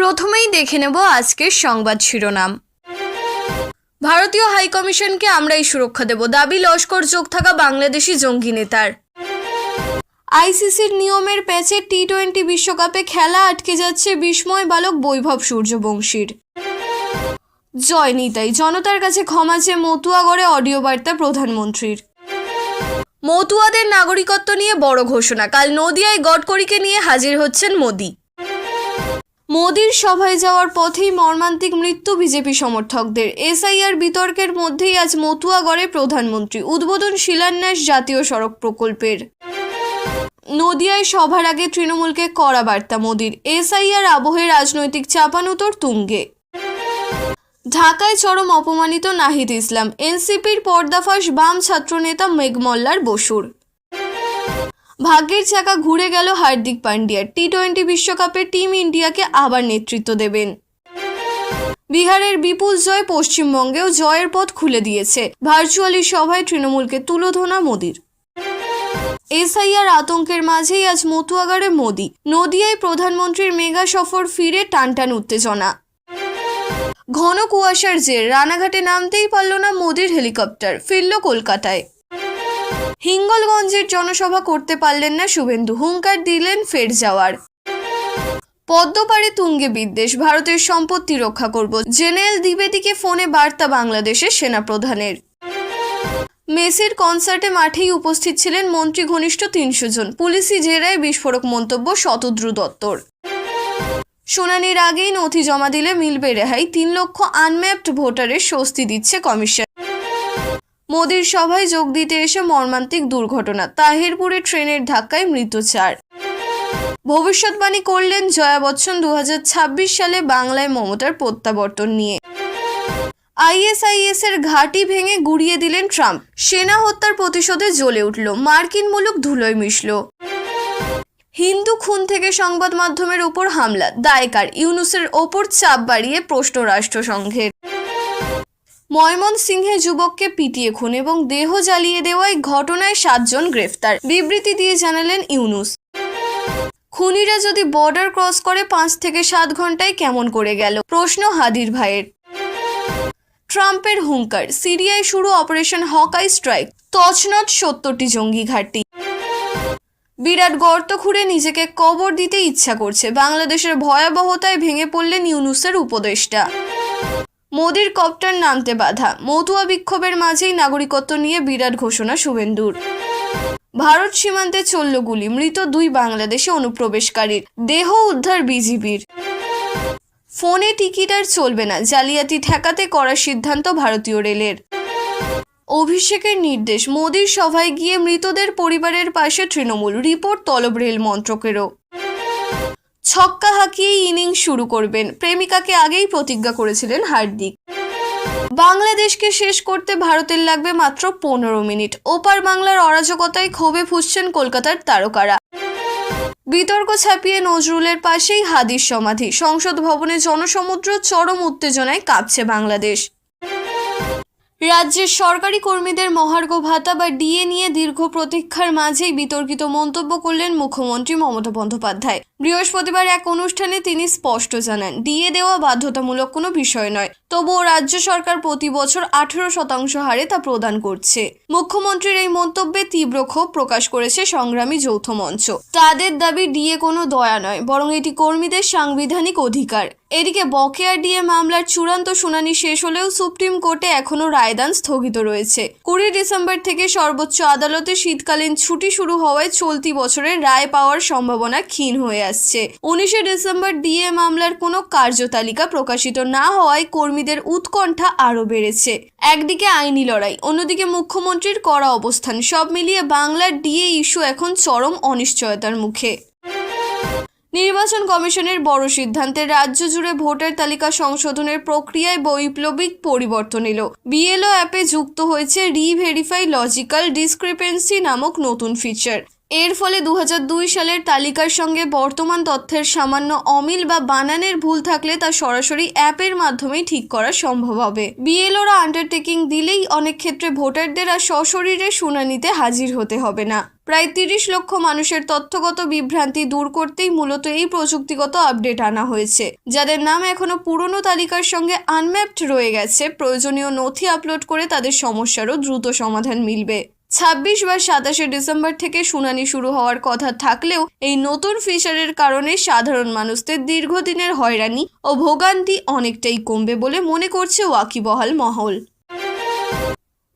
প্রথমেই দেখে নেব আজকের সংবাদ শিরোনাম। ভারতীয় হাইকমিশনকে আমরাই সুরক্ষা দেব, দাবি লস্কর যোগ থাকা বাংলাদেশি জঙ্গি নেতার। আইসিসির নিয়মের প্যাচে টি টোয়েন্টি বিশ্বকাপে খেলা আটকে যাচ্ছে বিস্ময় বালক বৈভব সূর্যবংশীর। জয় নিতাই, জনতার কাছে ক্ষমা চেয়ে মতুয়াগড়ে অডিও বার্তা প্রধানমন্ত্রীর। মতুয়াদের নাগরিকত্ব নিয়ে বড় ঘোষণা, কাল নদিয়ায় গডকরিকে নিয়ে হাজির হচ্ছেন মোদি। মোদির সভায় যাওয়ার পথেই মর্মান্তিক মৃত্যু বিজেপি সমর্থকদের। এসআইআর বিতর্কের মধ্যেই আজ মতুয়াগড়ে প্রধানমন্ত্রী উদ্বোধন শিলান্যাস জাতীয় সড়ক প্রকল্পের। নদিয়ায় সভার আগে তৃণমূলকে কড়া বার্তা মোদির। এসআইআর আবহে রাজনৈতিক চাপানুতর তুঙ্গে। ঢাকায় চরম অপমানিত নাহিদ ইসলাম। এনসিপির পর্দাফাঁস বাম ছাত্রনেতা মেঘমল্লার বসুর। ভাগ্যের চাকা ঘুরে গেল হার্দিক পান্ডিয়ার। টি টোয়েন্টি বিশ্বকাপে টিম ইন্ডিয়াকে আবার নেতৃত্ব দেবেন। বিহারের বিপুল জয় পশ্চিমবঙ্গেও জয়ের পথ খুলে দিয়েছে। ভার্চুয়ালি সভায় তৃণমূলকে তুলোধনা মোদির। এসআইআর আতঙ্কের মাঝেই আজ মতুয়াগারে মোদি। নদিয়ায় প্রধানমন্ত্রীর মেগা সফর ফিরে টানটান উত্তেজনা। ঘন কুয়াশার জের, রানাঘাটে নামতেই পারল না মোদির হেলিকপ্টার, ফিরল কলকাতায়। হিঙ্গলগঞ্জের জনসভা করতে পারলেন না শুভেন্দু, হুঙ্কার দিলেন ফের যাওয়ার। পদ্মপাড়ে তুঙ্গে বিদ্বেষ, ভারতের সম্পত্তি রক্ষা করব জেনারেল দ্বিবেদীকে ফোনে বার্তা বাংলাদেশের সেনাপ্রধানের। মেসির কনসার্টে মাঠেই উপস্থিত ছিলেন মন্ত্রী ঘনিষ্ঠ তিনশো জন, পুলিশি জেরায় বিস্ফোরক মন্তব্য শতদ্রু দত্তর। শুনানির আগেই নথি জমা দিলে মিলবে রেহাই, তিন লক্ষ আনম্যাপড ভোটারের স্বস্তি দিচ্ছে কমিশন। মোদির সভায় যোগ দিতে এসে মর্মান্তিক দুর্ঘটনা। তাহিরপুরে ট্রেনের ধাক্কায় মৃত চার। ভবিষ্যৎবাণী করলেন জয়া বচ্চন দু হাজার ছাব্বিশ সালে বাংলায় মমতার প্রত্যাবর্তন নিয়ে। আইএসআইএস এর ঘাঁটি ভেঙে গুড়িয়ে দিলেন ট্রাম্প। সেনা হত্যার প্রতিশোধে জ্বলে উঠল। মার্কিন মুলুক ধুলোয় মিশল। হিন্দু খুন থেকে সংবাদ মাধ্যমের ওপর হামলা। দায়কার ইউনুসের ওপর চাপ বাড়িয়ে প্রশ্ন রাষ্ট্রসংঘের ময়মনসিংহে যুবককে পিটিয়ে খুন এবং দেহ জ্বালিয়ে দেওয়ায় ঘটনায় সাতজন গ্রেফতার। বিবৃতি দিয়ে জানালেন ইউনুস। খুনিরা যদি বর্ডার ক্রস করে পাঁচ থেকে সাত ঘন্টায় কেমন করে গেল? প্রশ্ন হাদির ভাইয়ের। ট্রাম্পের হুঙ্কার, সিরিয়ায় শুরু অপারেশন হকাই স্ট্রাইক তছনট সত্তরটি জঙ্গি ঘাঁটি। বিরাট গর্ত খুঁড়ে নিজেকে কবর দিতে ইচ্ছা করছে। বাংলাদেশের ভয়াবহতায় ভেঙে পড়লেন ইউনুসের উপদেষ্টা। মোদির কপ্টার নামতে বাধা। মতুয়া বিক্ষোভের মাঝেই নাগরিকত্ব নিয়ে বিরাট ঘোষণা শুভেন্দুর। ভারত সীমান্তে চলল গুলি, মৃত দুই বাংলাদেশে অনুপ্রবেশকারীর। দেহ উদ্ধার বিজিবির। ফোনে টিকিট আর চলবে না, জালিয়াতি ঠেকাতে করার সিদ্ধান্ত ভারতীয় রেলের। অভিষেকের নির্দেশ, মোদির সভায় গিয়ে মৃতদের পরিবারের পাশে তৃণমূল, রিপোর্ট তলব রেল মন্ত্রকেরও। ছক্কা হাঁকিয়েই ইনিংস শুরু করবেন। প্রেমিকাকে আগেই প্রতিজ্ঞা করেছিলেন হার্দিক। বাংলাদেশকে শেষ করতে ভারতের লাগবে মাত্র পনেরো মিনিট। ওপার বাংলার অরাজকতায় ক্ষোভে ফুসছেন কলকাতার তারকারা। বিতর্ক ছাপিয়ে নজরুলের পাশেই হাদির সমাধি। সংসদ ভবনে জনসমুদ্র চরম উত্তেজনায় কাঁপছে বাংলাদেশ। রাজ্যের সরকারি কর্মীদের মহার্ঘ ভাতা বা ডিএ নিয়ে দীর্ঘ প্রতীক্ষার মাঝেই বিতর্কিত মন্তব্য করলেন মুখ্যমন্ত্রী মমতা বন্দ্যোপাধ্যায়। বৃহস্পতিবার এক অনুষ্ঠানে তিনি স্পষ্ট জানান ডিএ দেওয়া বাধ্যতামূলক কোনো বিষয় নয়। তবুও রাজ্য সরকার প্রতি বছর আঠেরো শতাংশ হারে তা প্রদান করছে। মুখ্যমন্ত্রীর এই মন্তব্যে তীব্র ক্ষোভ প্রকাশ করেছে সংগ্রামী যৌথ মঞ্চ। তাদের দাবি ডিএ কোনো দয়া নয়, বরং এটি কর্মীদের সাংবিধানিক অধিকার। এদিকে বকেয়া ডিএ মামলার চূড়ান্ত শুনানি শেষ হলেও সুপ্রিম কোর্টে এখনও রায়দান স্থগিত রয়েছে। কুড়ি ডিসেম্বর থেকে সর্বোচ্চ আদালতে শীতকালীন ছুটি শুরু হওয়ায় চলতি বছরের রায় পাওয়ার সম্ভাবনা ক্ষীণ হয়ে আসছে। উনিশে ডিসেম্বর ডিএ মামলার কোনো কার্যতালিকা প্রকাশিত না হওয়ায় কর্মীদের উৎকণ্ঠা আরও বেড়েছে। একদিকে আইনি লড়াই, অন্যদিকে মুখ্যমন্ত্রীর কড়া অবস্থান, সব মিলিয়ে বাংলার ডিএ ইস্যু এখন চরম অনিশ্চয়তার মুখে। নির্বাচন কমিশনের বড় সিদ্ধান্তে রাজ্য জুড়ে ভোটার তালিকা সংশোধনের প্রক্রিয়ায় বৈপ্লবিক পরিবর্তন এলো। বিএলও অ্যাপে যুক্ত হয়েছে রিভেরিফাই লজিক্যাল ডিসক্রিপেন্সি নামক নতুন ফিচার। এর ফলে দু হাজার দুই সালের তালিকার সঙ্গে বর্তমান তথ্যের সামান্য অমিল বা বানানের ভুল থাকলে তা সরাসরি অ্যাপের মাধ্যমেই ঠিক করা সম্ভব হবে। বিএলওরা আন্ডারটেকিং দিলেই অনেক ক্ষেত্রে ভোটারদের আর সশরীরে শুনানিতে হাজির হতে হবে না। প্রায় তিরিশ লক্ষ মানুষের তথ্যগত বিভ্রান্তি দূর করতেই মূলত এই প্রযুক্তিগত আপডেট আনা হয়েছে। যাদের নাম এখনও পুরনো তালিকার সঙ্গে আনম্যাপড রয়ে গেছে, প্রয়োজনীয় নথি আপলোড করে তাদের সমস্যারও দ্রুত সমাধান মিলবে। ছাব্বিশ বা সাতাশে ডিসেম্বর থেকে শুনানি শুরু হওয়ার কথা থাকলেও এই নতুন ফিচারের কারণে সাধারণ মানুষদের দীর্ঘদিনের হয়রানি ও ভোগান্তি অনেকটাই কমবে বলে মনে করছে ওয়াকিবহাল মহল।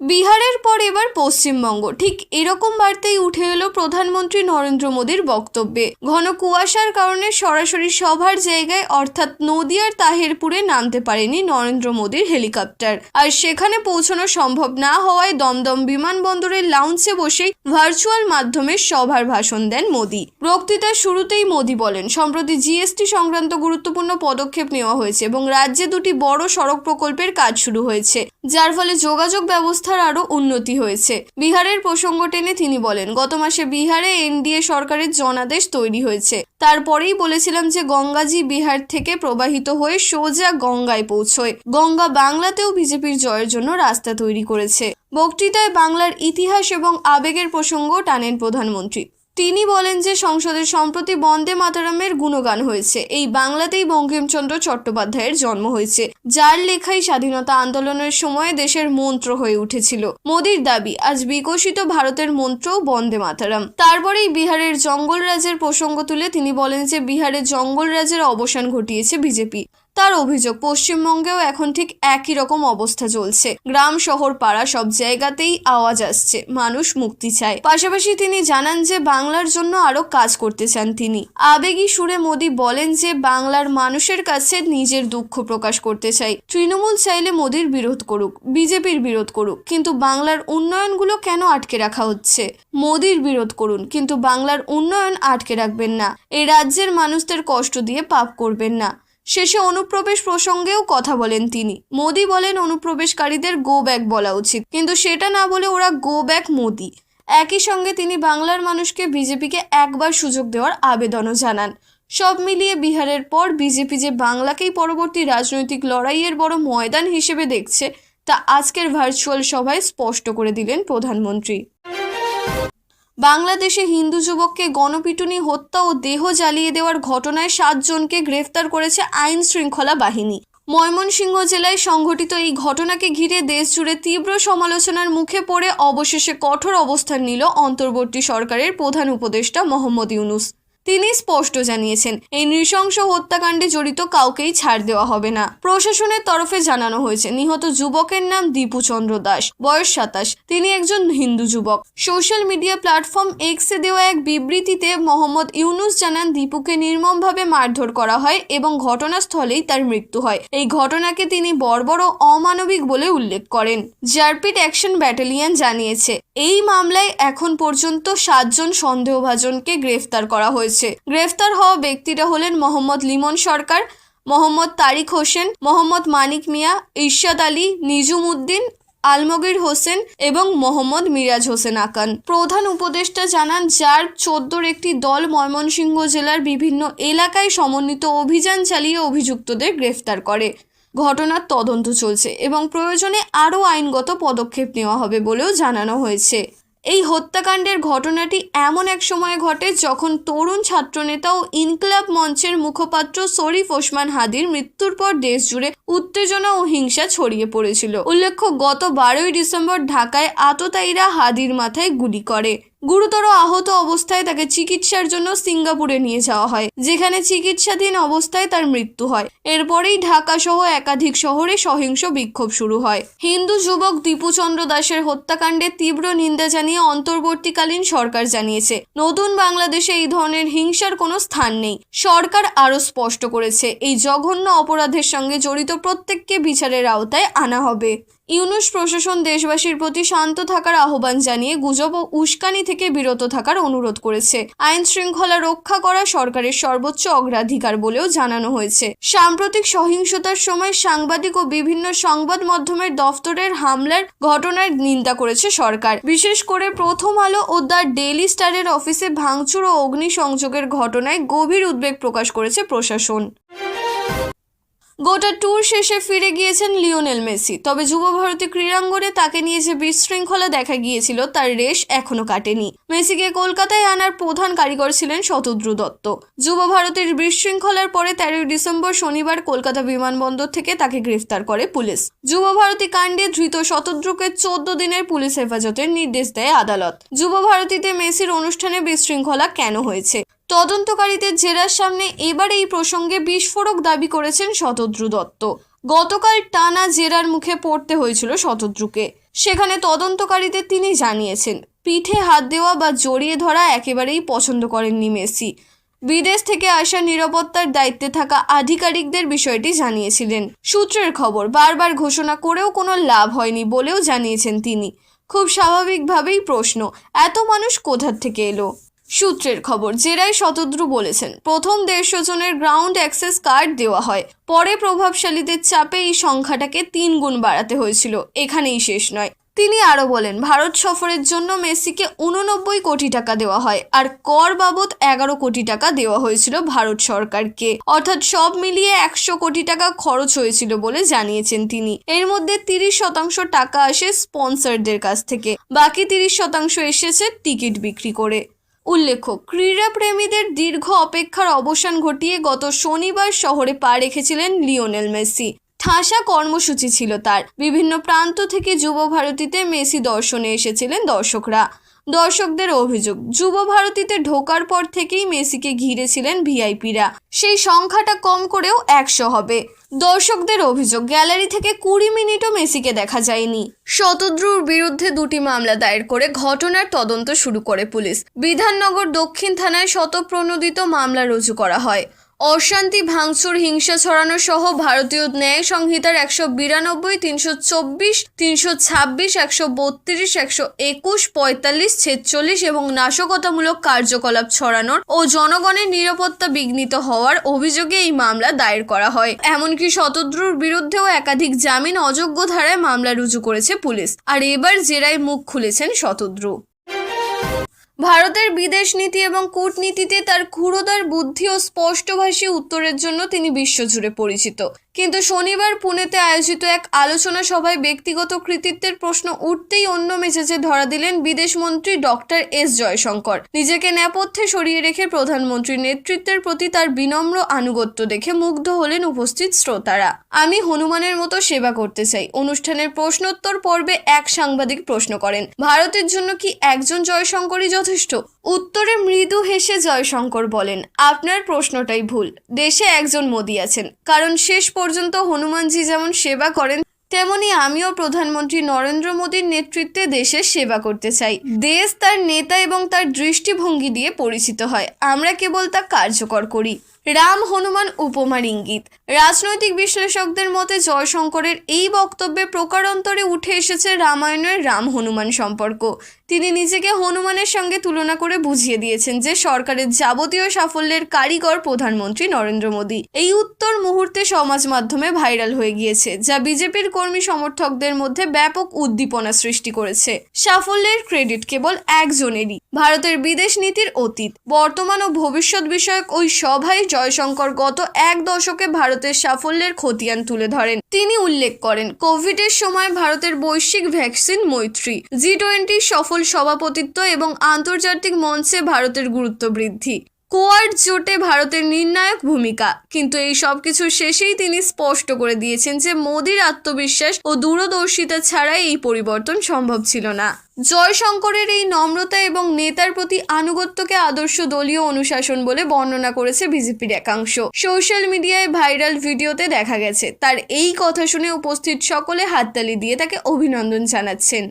বিহারের পর এবার পশ্চিমবঙ্গ। ঠিক এরকম বার্তাই উঠে এলো প্রধানমন্ত্রী নরেন্দ্র মোদীর বক্তব্যে। ঘন কুয়াশার কারণে সরাসরি সভার জায়গায় অর্থাৎ নদিয়ার তাহেরপুরে নামতে পারেনি নরেন্দ্র মোদীর হেলিকপ্টার। আর সেখানে পৌঁছানো সম্ভব না হওয়ায় দমদম বিমানবন্দরের লাউঞ্জে বসেই ভার্চুয়াল মাধ্যমে সভার ভাষণ দেন মোদী। বক্তৃতার শুরুতেই মোদী বলেন, সম্প্রতি জিএসটি সংক্রান্ত গুরুত্বপূর্ণ পদক্ষেপ নেওয়া হয়েছে এবং রাজ্যে দুটি বড় সড়ক প্রকল্পের কাজ শুরু হয়েছে, যার ফলে যোগাযোগ ব্যবস্থার আরও উন্নতি হয়েছে। বিহারের প্রসঙ্গ টেনে তিনি বলেন, গত মাসে বিহারে এনডিএ সরকারের জনাদেশ তৈরি হয়েছে। তারপরেই বলেছিলাম যে গঙ্গাজি বিহার থেকে প্রবাহিত হয়ে সোজা গঙ্গায় পৌঁছয়। গঙ্গা বাংলাতেও বিজেপির জয়ের জন্য রাস্তা তৈরি করেছে। বক্তৃতায় বাংলার ইতিহাস এবং আবেগের প্রসঙ্গ টানেন প্রধানমন্ত্রী। তিনি বলেন যে সংসদে সম্প্রতি বন্দে মাতারামের গুণগান হয়েছে। এই বাংলাতেই বঙ্কিমচন্দ্র চট্টোপাধ্যায়ের জন্ম হয়েছে, যার লেখাই স্বাধীনতা আন্দোলনের সময় দেশের মন্ত্র হয়ে উঠেছিল। মোদির দাবি, আজ বিকশিত ভারতের মন্ত্রও বন্দে মাতারাম। তারপরেই বিহারের জঙ্গল রাজের প্রসঙ্গ তুলে তিনি বলেন যে বিহারে জঙ্গল রাজের অবসান ঘটিয়েছে বিজেপি। তার অভিযোগ পশ্চিমবঙ্গেও এখন ঠিক একই রকম অবস্থা চলছে। গ্রাম, শহর, পাড়া সব জায়গাতেই আওয়াজ আসছে, মানুষ মুক্তি চায়। পাশাপাশি তিনি জানান যে বাংলার জন্য আরও কাজ করতে চান তিনি। আবেগী সুরে মোদী বলেন যে বাংলার মানুষের কাছে নিজের দুঃখ প্রকাশ করতে চাই। তৃণমূল চাইলে মোদীর বিরোধ করুক, বিজেপির বিরোধ করুক, কিন্তু বাংলার উন্নয়নগুলো কেন আটকে রাখা হচ্ছে? মোদীর বিরোধ করুন, কিন্তু বাংলার উন্নয়ন আটকে রাখবেন না। এই রাজ্যের মানুষদের কষ্ট দিয়ে পাপ করবেন না। শেষে অনুপ্রবেশ প্রসঙ্গেও কথা বলেন তিনি। মোদি বলেন, অনুপ্রবেশকারীদের গো ব্যাক বলা উচিত। কিন্তু সেটা না বলে ওরা গো ব্যাক মোদি। একই সঙ্গে তিনি বাংলার মানুষকে বিজেপিকে একবার সুযোগ দেওয়ার আবেদনও জানান। সব মিলিয়ে বিহারের পর বিজেপি যে বাংলাকেই পরবর্তী রাজনৈতিক লড়াইয়ের বড় ময়দান হিসেবে দেখছে, তা আজকের ভার্চুয়াল সভায় স্পষ্ট করে দিলেন প্রধানমন্ত্রী। বাংলাদেশে হিন্দু যুবককে গণপিটুনি, হত্যা ও দেহ জ্বালিয়ে দেওয়ার ঘটনায় সাতজনকে গ্রেফতার করেছে আইন শৃঙ্খলা বাহিনী। ময়মনসিংহ জেলায় সংঘটিত এই ঘটনাকে ঘিরে দেশজুড়ে তীব্র সমালোচনার মুখে পড়ে অবশেষে কঠোর অবস্থান নিল অন্তর্বর্তী সরকারের প্রধান উপদেষ্টা মোহাম্মদ ইউনুস। তিনি স্পষ্ট জানিয়েছেন, এই নৃশংস হত্যাকাণ্ডে জড়িত কাউকেই ছাড় দেওয়া হবে না। প্রশাসনের তরফে জানানো হয়েছে, নিহত যুবকের নাম দীপু চন্দ্র দাস, বয়স সাতাশ। তিনি একজন হিন্দু যুবক। সোশ্যাল মিডিয়া প্ল্যাটফর্ম এক্সে দেওয়া এক বিবৃতিতে মোহাম্মদ ইউনুস জানান, দীপুকে নির্মমভাবে মারধর করা হয় এবং ঘটনাস্থলেই তার মৃত্যু হয়। এই ঘটনাকে তিনি বর্বর ও অমানবিক বলে উল্লেখ করেন। জারপিট অ্যাকশন ব্যাটালিয়ন জানিয়েছে, এই মামলায় এখন পর্যন্ত সাতজন সন্দেহভাজনকে গ্রেফতার করা হয়েছে। গ্রেফতার হওয়া ব্যক্তিরা হলেন মোহাম্মদ লিমন সরকার, মোহাম্মদ তারিক হোসেন, মোহাম্মদ মানিক মিয়া, ইরশাদ আলী নিজুম উদ্দিন আলমগীর হোসেন এবং মোহাম্মদ মিরাজ হোসেন আকান। প্রধান উপদেষ্টা জানান, যার চোদ্দোর একটি দল ময়মনসিংহ জেলার বিভিন্ন এলাকায় সমন্বিত অভিযান চালিয়ে অভিযুক্তদের গ্রেফতার করে। ঘটনার তদন্ত চলছে এবং প্রয়োজনে আরও আইনগত পদক্ষেপ নেওয়া হবে বলেও জানানো হয়েছে। এই হত্যাকাণ্ডের ঘটনাটি এমন এক সময় ঘটে যখন তরুণ ছাত্রনেতা ও ইনকলাব মঞ্চের মুখপাত্র শরীফ ওসমান হাদির মৃত্যুর পর দেশ জুড়ে উত্তেজনা ও হিংসা ছড়িয়ে পড়েছিল। উল্লেখ্য, গত বারোই ডিসেম্বর ঢাকায় আততায়ীরা হাদির মাথায় গুলি করে। গুরুতর আহত অবস্থায় তাকে চিকিৎসার জন্য সিঙ্গাপুরে নিয়ে যাওয়া হয়, যেখানে চিকিৎসাধীন অবস্থায় তার মৃত্যু হয়। এরপরেই ঢাকা সহ একাধিক শহরে সহিংস বিক্ষোভ শুরু হয়। হিন্দু যুবক দীপুচন্দ্র দাসের হত্যাকাণ্ডে তীব্র নিন্দা জানিয়ে অন্তর্বর্তীকালীন সরকার জানিয়েছে, নতুন বাংলাদেশে এই ধরনের হিংসার কোনো স্থান নেই। সরকার আরও স্পষ্ট করেছে, এই জঘন্য অপরাধের সঙ্গে জড়িত প্রত্যেককে বিচারের আওতায় আনা হবে। ইউনুস প্রশাসন দেশবাসীর প্রতি শান্ত থাকার আহ্বান জানিয়ে গুজব ও উস্কানি থেকে বিরত থাকার অনুরোধ করেছে। আইন শৃঙ্খলা রক্ষা করা সরকারের সর্বোচ্চ অগ্রাধিকার বলেও জানানো হয়েছে। সাম্প্রতিক সহিংসতার সময় সাংবাদিক ও বিভিন্ন সংবাদ মাধ্যমের দফতরের হামলার ঘটনার নিন্দা করেছে সরকার। বিশেষ করে প্রথম আলো ও দ্য ডেইলি স্টারের অফিসে ভাঙচুর ও অগ্নিসংযোগের ঘটনায় গভীর উদ্বেগ প্রকাশ করেছে প্রশাসন। গোটা ট্যুর শেষে ফিরে গিয়েছেন লিওনেল মেসি। তবে যুব ভারতী ক্রীড়াঙ্গনে তাকে নিয়ে যে বিশৃঙ্খলা দেখা গিয়েছিল, তার রেশ এখনও কাটেনি। মেসিকে কলকাতায় আনার প্রধান কারিগর ছিলেন শতদ্রু দত্ত। যুব ভারতের বিশৃঙ্খলার পরে তেরোই ডিসেম্বর শনিবার কলকাতা বিমানবন্দর থেকে তাকে গ্রেফতার করে পুলিশ। যুব ভারতী কাণ্ডে ধৃত শতদ্রুকে চোদ্দ দিনের পুলিশ হেফাজতের নির্দেশ দেয় আদালত। যুব ভারতীতে মেসির অনুষ্ঠানে বিশৃঙ্খলা কেন হয়েছে? তদন্তকারীদের জেরার সামনে এবার এই প্রসঙ্গে বিস্ফোরক দাবি করেছেন শতদ্রু দত্ত। গতকাল টানা জেরার মুখে পড়তে হয়েছিল শতদ্রুকে। সেখানে তদন্তকারীদের তিনি জানিয়েছেন, পিঠে হাত দেওয়া বা জড়িয়ে ধরা একেবারেই পছন্দ করেননি মেসি। বিদেশ থেকে আসা নিরাপত্তার দায়িত্বে থাকা আধিকারিকদের বিষয়টি জানিয়েছিলেন। সূত্রের খবর, বারবার ঘোষণা করেও কোনো লাভ হয়নি বলেও জানিয়েছেন তিনি। খুব স্বাভাবিকভাবেই প্রশ্ন, এত মানুষ কোথার থেকে এলো? সূত্রের খবর, জেরাই শতদ্রু বলেছেন, প্রথম দেড়শো জনের গ্রাউন্ড অ্যাক্সেস কার্ড দেওয়া হয়। পরে প্রভাবশালীদের চাপে এই সংখ্যাটাকে তিন গুণ বাড়াতে হয়েছিল। এখানেই শেষ নয়। তিনি আরও বলেন, ভারত সফরের জন্য মেসিকে উননব্বই কোটি টাকা দেওয়া হয় আর কর বাবদ এগারো কোটি টাকা দেওয়া হয়েছিল ভারত সরকারকে। অর্থাৎ সব মিলিয়ে একশো কোটি টাকা খরচ হয়েছিল বলে জানিয়েছেন তিনি। এর মধ্যে তিরিশ শতাংশ টাকা আসে স্পন্সরদের কাছ থেকে, বাকি তিরিশ শতাংশ এসেছে টিকিট বিক্রি করে। উল্লেখ্য ক্রীড়াপ্রেমীদের দীর্ঘ অপেক্ষার অবসান ঘটিয়ে গত শনিবার শহরে পা রেখেছিলেন লিওনেল মেসি। ঠাসা কর্মসূচি ছিল তার। বিভিন্ন প্রান্ত থেকে যুব ভারতীতে মেসি দর্শনে এসেছিলেন দর্শকরা। দর্শকদের অভিযোগ, যুব ভারতীতে ঢোকার পর থেকেই মেসিকে ঘিরেছিলেন ভিআইপিরা। সেই সংখ্যাটা কম করেও একশো হবে। দর্শকদের অভিযোগ, গ্যালারি থেকে কুড়ি মিনিটও মেসিকে দেখা যায়নি। শতদ্রুর বিরুদ্ধে দুটি মামলা দায়ের করে ঘটনার তদন্ত শুরু করে পুলিশ। বিধাননগর দক্ষিণ থানায় শতপ্রণোদিত মামলা রুজু করা হয়। অশান্তি, ভাঙচুর, হিংসা ছড়ানো সহ ভারতীয় ন্যায় সংহিতার একশো বিরানব্বই, তিনশো চব্বিশ, তিনশো ছাব্বিশ, একশো বত্রিশ, একশো একুশ, পঁয়তাল্লিশ, ছেচল্লিশ এবং নাশকতামূলক কার্যকলাপ ছড়ানোর ও জনগণের নিরাপত্তা বিঘ্নিত হওয়ার অভিযোগে এই মামলা দায়ের করা হয়। এমনকি শতদ্রুর বিরুদ্ধেও একাধিক জামিন অযোগ্য ধারায় মামলা রুজু করেছে পুলিশ। আর এবার জেরায় মুখ খুলেছেন শতদ্রু। ভারতের বিদেশ নীতি এবং কূটনীতিতে তার ক্ষুরোদার বুদ্ধি ও স্পষ্টভাষী উত্তরের জন্য তিনি বিশ্বজুড়ে পরিচিত। কিন্তু শনিবার পুনেতে আয়োজিত এক আলোচনা সভায় ব্যক্তিগত কৃতিত্বের প্রশ্ন উঠতেই অন্য মেজাজে ধরা দিলেন বিদেশমন্ত্রী ডক্টর এস জয়শঙ্কর। নিজেকে নেপথ্যে সরিয়ে রেখে প্রধানমন্ত্রীর নেতৃত্বের প্রতি তার বিনম্র আনুগত্য দেখে মুগ্ধ হলেন উপস্থিত শ্রোতারা। আমি হনুমানের মতো সেবা করতে চাই। অনুষ্ঠানের প্রশ্নোত্তর পর্বে এক সাংবাদিক প্রশ্ন করেন। ভারতের জন্য কি একজন জয়শঙ্করই যথেষ্ট। উত্তরে মৃদু হেসে জয়শঙ্কর বলেন, আপনার প্রশ্নটাই ভুল। দেশে একজন মোদী আছেন। কারণ শেষ পর্যন্ত হনুমানজি যেমন সেবা করেন, তেমনি আমিও প্রধানমন্ত্রী নরেন্দ্র মোদীর নেতৃত্বে দেশের সেবা করতে চাই। দেশ তার নেতা এবং তার দৃষ্টিভঙ্গি দিয়ে পরিচিত হয়। আমরা কেবল তা কার্যকর করি। রাম হনুমান উপমার ইঙ্গিত। রাজনৈতিক বিশ্লেষকদের মতে জয়শঙ্করের এই বক্তব্যে প্রকারান্তরে উঠে এসেছে রামায়ণের রাম হনুমান সম্পর্ক। তিনি নিজেকে হনুমানের সঙ্গে তুলনা করে বুঝিয়ে দিয়েছেন যে সরকারের যাবতীয় সাফল্যের কারিগর প্রধানমন্ত্রী নরেন্দ্র মোদী। এই উত্তর মুহূর্তে সমাজ মাধ্যমে ভাইরাল হয়ে গিয়েছে, যা বিজেপির কর্মী সমর্থকদের মধ্যে ব্যাপক উদ্দীপনা সৃষ্টি করেছে। সাফল্যের ক্রেডিট কেবল একজনেরই, ভারতের বিদেশ নীতির অতীত। বর্তমান ও ভবিষ্যৎ বিষয়ক ওই সভায় জয়শঙ্কর গত এক দশকে ভারতের সাফল্যের খতিয়ান তুলে ধরেন। তিনি উল্লেখ করেন, কোভিডের সময় ভারতের বৈশ্বিক ভ্যাকসিন মৈত্রী, জি টোয়েন্টি সফল সভাপতিত্ব এবং আন্তর্জাতিক মঞ্চে ভারতের গুরুত্ব বৃদ্ধি। কোয়াড জোটে ভারতের নির্ণায়ক ভূমিকা। কিন্তু এই সব কিছুর শেষেই তিনি স্পষ্ট করে দিয়েছেন যে মোদির আত্মবিশ্বাস ও দূরদর্শিতা ছাড়াই এই পরিবর্তন সম্ভব ছিল না। জয়শঙ্করের এই নম্রতা এবং নেতার প্রতি আনুগত্যকে আদর্শ দলীয় অনুশাসন বলে বর্ণনা করেছে বিজেপির একাংশ। সোশ্যাল মিডিয়ায় ভাইরাল ভিডিওতে দেখা গেছে, তার এই কথা শুনে উপস্থিত সকলে হাততালি দিয়ে তাকে অভিনন্দন জানাচ্ছেন।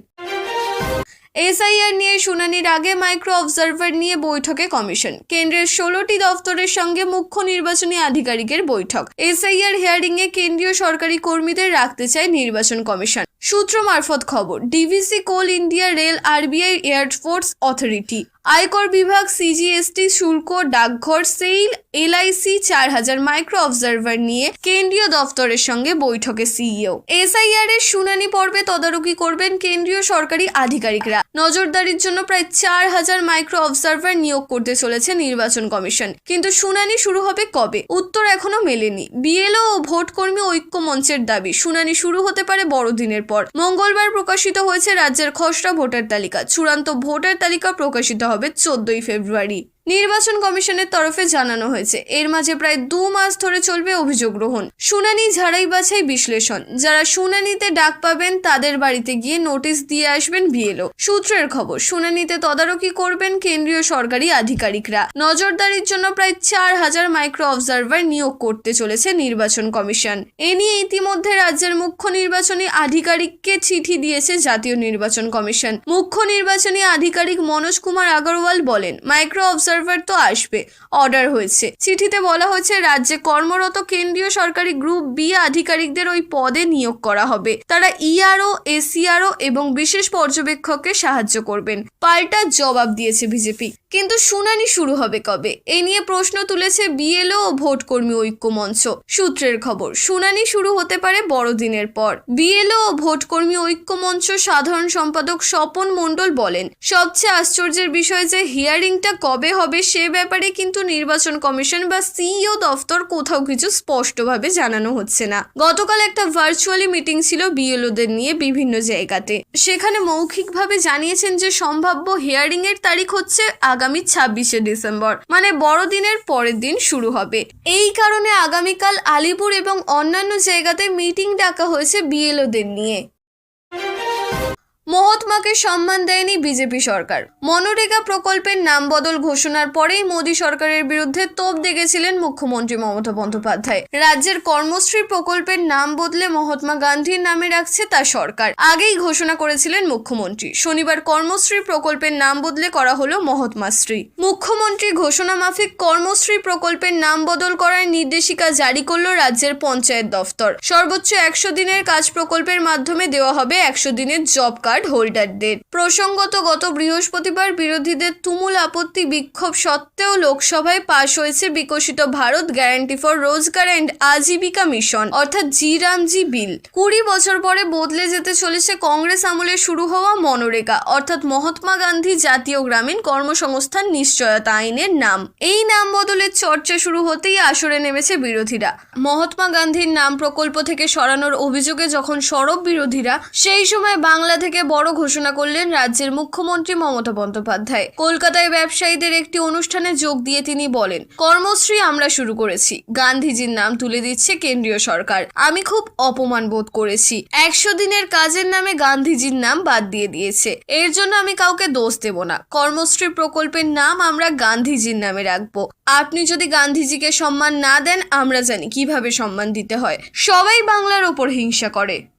এসআইআর নিয়ে শুনানির আগে মাইক্রো অবজারভার নিয়ে বৈঠকে কমিশন। কেন্দ্রের ষোলোটি দফতরের সঙ্গে মুখ্য নির্বাচনী আধিকারিকের বৈঠক। এসআইআর হিয়ারিং এ কেন্দ্রীয় সরকারি কর্মীদের রাখতে চায় নির্বাচন কমিশন। সূত্র মারফত খবর, DVC coal India rail RBI air force authority আয়কর বিভাগ সিজিএসটি শুল্ক, ডাকঘর সেল এলআইসি চার হাজার মাইক্রো অবজারভার নিয়ে কেন্দ্রীয় দফতরের সঙ্গে বৈঠকে সিইও এসআইআর এর শুনানি পর্বে তদারকি করবেন কেন্দ্রীয় সরকারি আধিকারিকরা। নজরদারির জন্য প্রায় চার হাজার মাইক্রো অবজারভার নিয়োগ করতে চলেছে নির্বাচন কমিশন। কিন্তু শুনানি শুরু হবে কবে? উত্তর এখনও মেলেনি। বিএলও ও ভোট কর্মী ঐক্য মঞ্চের দাবি, শুনানি শুরু হতে পারে বড়দিনের পর। মঙ্গলবার প্রকাশিত হয়েছে রাজ্যের খসড়া ভোটার তালিকা। চূড়ান্ত ভোটার তালিকা প্রকাশিত হবে চোদ্দই ফেব্রুয়ারি। নির্বাচন কমিশনের তরফে জানানো হয়েছে। এর মাঝে প্রায় দু মাস ধরে চলবে অভিযোগ গ্রহণ। শুনানি, ঝাড়াই বাছাই, বিশ্লেষণ। যারা শুনানিতে ডাক পাবেন, তাদের বাড়িতে গিয়ে নোটিশ দিয়ে আসবেন বিএলও। সূত্রের খবর, শুনানিতে তদারকি করবেন কেন্দ্রীয় সরকারি আধিকারিকরা। নজরদারির জন্য প্রায় চার হাজার মাইক্রো অবজারভার নিয়োগ করতে চলেছে নির্বাচন কমিশন। এ নিয়ে ইতিমধ্যে রাজ্যের মুখ্য নির্বাচনী আধিকারিককে চিঠি দিয়েছে জাতীয় নির্বাচন কমিশন। মুখ্য নির্বাচনী আধিকারিক মনোজ কুমার আগরওয়াল বলেন, মাইক্রো অবজারভার তো আসবে অর্ডার হয়েছে। চিঠিতে বলা হয়েছে, রাজ্যে কর্মরত কেন্দ্রীয় সরকারি গ্রুপ বি আধিকারিকদের ওই পদে নিয়োগ করা হবে। তারা ইআরও এসিআরও এবং বিশেষ পর্যবেক্ষককে সাহায্য করবেন। পাল্টা জবাব দিয়েছে বিজেপি। কিন্তু শুনানি শুরু হবে কবে? এ নিয়ে প্রশ্ন তুলেছে বিএলও ও ভোট কর্মী ঐক্য মঞ্চ। সূত্রের খবর, শুনানি শুরু হতে পারে বড়দিনের পর। বিএলও ও ভোট কর্মী ঐক্য মঞ্চ সাধারণ সম্পাদক স্বপন মণ্ডল বলেন, সবচেয়ে আশ্চর্যের বিষয় যে হিয়ারিংটা কবে হবে সে ব্যাপারে কিন্তু নির্বাচন কমিশন বা সিইও দফতর কোথাও কিছু স্পষ্টভাবে জানানো হচ্ছে না। গতকাল একটা ভার্চুয়ালি মিটিং ছিল বিএলওদের নিয়ে বিভিন্ন জায়গাতে। সেখানে মৌখিকভাবে জানিয়েছেন যে সম্ভাব্য হিয়ারিং এর তারিখ হচ্ছে আগামী ছাব্বিশে ডিসেম্বর। মানে বড়দিনের পরের দিন শুরু হবে। এই কারণে আগামীকাল আলিপুর এবং অন্যান্য জায়গাতে মিটিং ডাকা হয়েছে বিএলওদের নিয়ে। মহাত্মাকে সম্মান দেয়নি বিজেপি সরকার। মনরেগা প্রকল্পের নাম বদল ঘোষণার পরেই মোদী সরকারের বিরুদ্ধে তোপ দেখেছিলেন মুখ্যমন্ত্রী মমতা বন্দ্যোপাধ্যায়। রাজ্যের কর্মশ্রী প্রকল্পের নাম বদলে মহাত্মা গান্ধীর নামে রাখছে তা সরকার। আগেই ঘোষণা করেছিলেন মুখ্যমন্ত্রী। শনিবার কর্মশ্রী প্রকল্পের নাম বদলে করা হলো মহাত্মাশ্রী মুখ্যমন্ত্রী ঘোষণা মাফিক কর্মশ্রী প্রকল্পের নাম বদল করার নির্দেশিকা জারি করল রাজ্যের পঞ্চায়েত দফতর। সর্বোচ্চ একশো দিনের কাজ প্রকল্পের মাধ্যমে দেওয়া হবে একশো দিনের জব কার্ড। হোল্ডারদের প্রসঙ্গত, গত বৃহস্পতিবার বিরোধীদের তুমুল আপত্তি, বিক্ষোভ সত্ত্বেও লোকসভায় পাশ হয়েছে বিকশিত ভারত গ্যারান্টি ফর রোজগার অ্যান্ড আজীবিকা মিশন, অর্থাৎ জি রামজি বিল। কুড়ি বছর পরে বদলে যেতে চলেছে কংগ্রেস আমলে শুরু হওয়া মনরেগা, অর্থাৎ মহাত্মা গান্ধী জাতীয় গ্রামীণ কর্মসংস্থান নিশ্চয়তা আইনের নাম। এই নাম বদলের চর্চা শুরু হতেই আসরে নেমেছে বিরোধীরা। মহাত্মা গান্ধীর নাম প্রকল্প থেকে সরানোর অভিযোগে যখন সরব বিরোধীরা, সেই সময় বাংলা থেকে বড় ঘোষণা করলেন রাজ্যের মুখ্যমন্ত্রী মমতা বন্দ্যোপাধ্যায়। কলকাতায় ব্যবসায়ীদের একটি অনুষ্ঠানে যোগ দিয়ে তিনি বলেন, কর্মশ্রী আমরা শুরু করেছি। গান্ধীজির নাম তুলে দিচ্ছে কেন্দ্রীয় সরকার। আমি খুব অপমান বোধ করেছি। একশো দিনের কাজের নামে গান্ধীজির নাম বাদ দিয়ে দিয়েছে। এর জন্য আমি কাউকে দোষ দেব না। কর্মশ্রী প্রকল্পের নাম আমরা গান্ধীজির নামে রাখব। আপনি যদি গান্ধীজিকে সম্মান না দেন, আমরা জানি কীভাবে সম্মান দিতে হয়। সবাই বাংলার ওপর হিংসা করে।